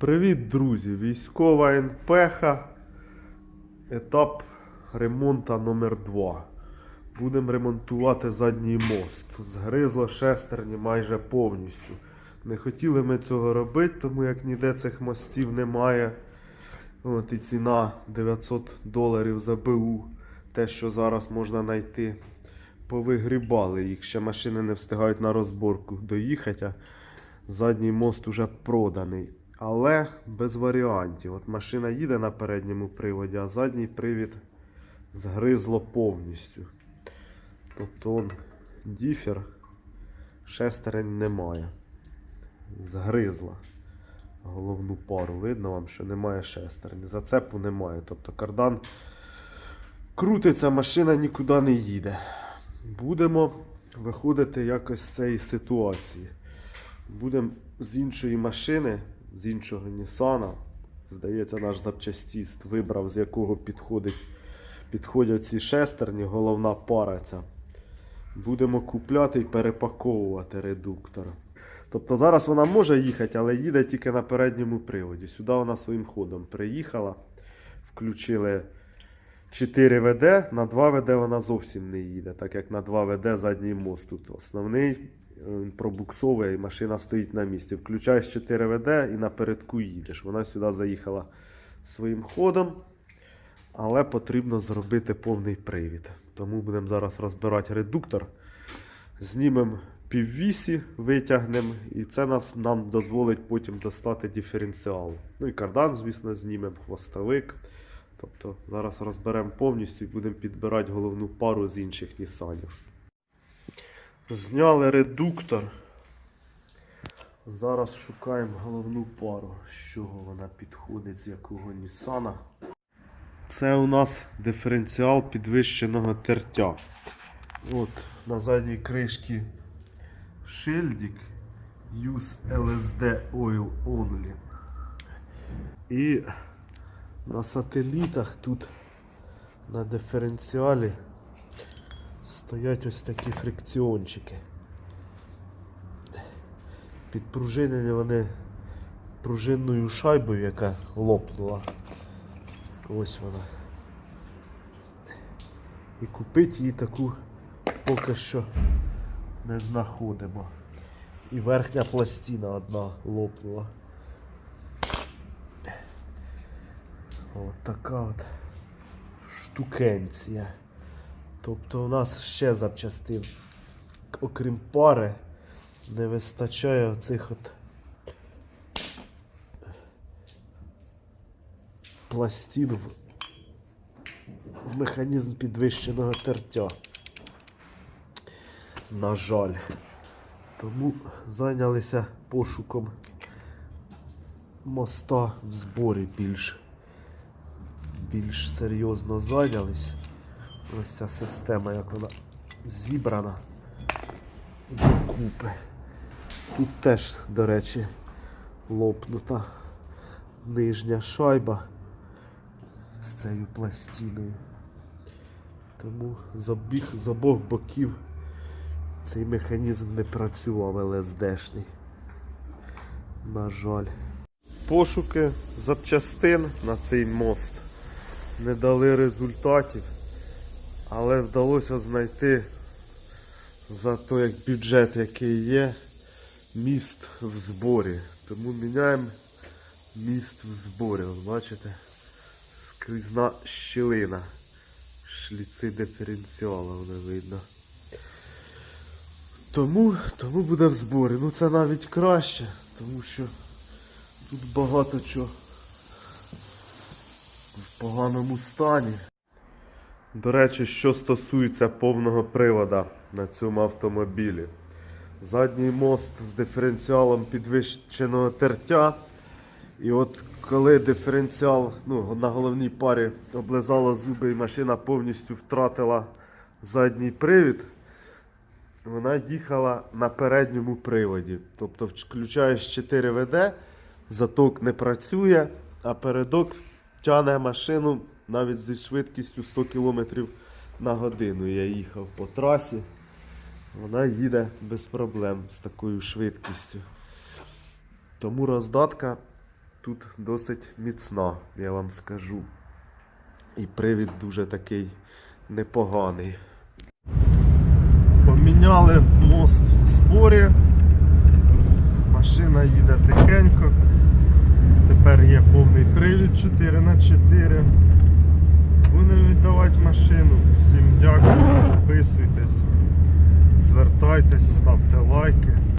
Привіт, друзі! Військова НПХ. Етап ремонту номер 2 Будемо ремонтувати задній мост. Згризло шестерні майже повністю. Не хотіли ми цього робити, тому як ніде цих мостів немає. От і ціна 900 доларів за БУ. Те, що зараз можна знайти. Повигрібали їх. Ще машини не встигають на розборку доїхати. а Задній мост уже проданий. Але без варіантів. От машина їде на передньому приводі, а задній привід згризло повністю. Тобто он діфер, шестерень немає. Згризла головну пару. Видно вам, що немає шестерень. Зацепу немає. Тобто кардан крутиться, машина нікуди не їде. Будемо виходити якось з цієї ситуації. Будемо з іншої машини, з іншого Нісана. Здається, наш запчастіст вибрав, з якого підходить, підходять ці шестерні, головна пара ця. Будемо купляти і перепаковувати редуктор. Тобто зараз вона може їхати, але їде тільки на передньому приводі. Сюди вона своїм ходом приїхала. Включили 4 ВД, на 2 ВД вона зовсім не їде, так як на 2 ВД задній мост тут основний. Е, пробуксовує і машина стоїть на місці. Включаєш 4 ВД і напередку їдеш. Вона сюди заїхала своїм ходом, але потрібно зробити повний привід. Тому будемо зараз розбирати редуктор. Знімемо піввісі, витягнемо, і це нас, нам дозволить потім достати диференціал. Ну і кардан, звісно, знімемо, хвостовик. Тобто зараз розберемо повністю і будемо підбирати головну пару з інших Нісанів. Зняли редуктор. Зараз шукаємо головну пару, з чого вона підходить, з якого Нісана. Це у нас диференціал підвищеного тертя. От на задній кришці шильдик Use LSD Oil Only. І на сателітах тут на диференціалі стоять ось такі фрикціончики. Підпружинені вони пружинною шайбою, яка лопнула. Ось вона. І купити її таку поки що не знаходимо. І верхня пластина одна лопнула. От така от штукенція. Тобто у нас ще запчастин, окрім пари, не вистачає оцих от пластин в, в механізм підвищеного тертя. На жаль. Тому зайнялися пошуком моста в зборі більш більш серйозно зайнялись. Ось ця система, як вона зібрана докупи. Тут теж, до речі, лопнута нижня шайба з цією пластиною. Тому з, обіх, з обох боків цей механізм не працював ЛСДшний. На жаль. Пошуки запчастин на цей мост не дали результатів, але вдалося знайти за той як бюджет, який є, міст в зборі. Тому міняємо міст в зборі. От бачите? Скрізна щілина. Шліци диференціала воно видно. Тому, тому буде в зборі. Ну це навіть краще, тому що тут багато чого в поганому стані. До речі, що стосується повного привода на цьому автомобілі. Задній мост з диференціалом підвищеного тертя. І от коли диференціал ну, на головній парі облизала зуби і машина повністю втратила задній привід, вона їхала на передньому приводі. Тобто включаєш 4 ВД, заток не працює, а передок тягне машину навіть зі швидкістю 100 км на годину. Я їхав по трасі. Вона їде без проблем з такою швидкістю. Тому роздатка тут досить міцна, я вам скажу. І привід дуже такий непоганий. Поміняли мост в зборі. Машина їде тихенько. Тепер є повний привід 4 на 4 Будемо віддавати машину. Всім дякую, підписуйтесь, звертайтесь, ставте лайки.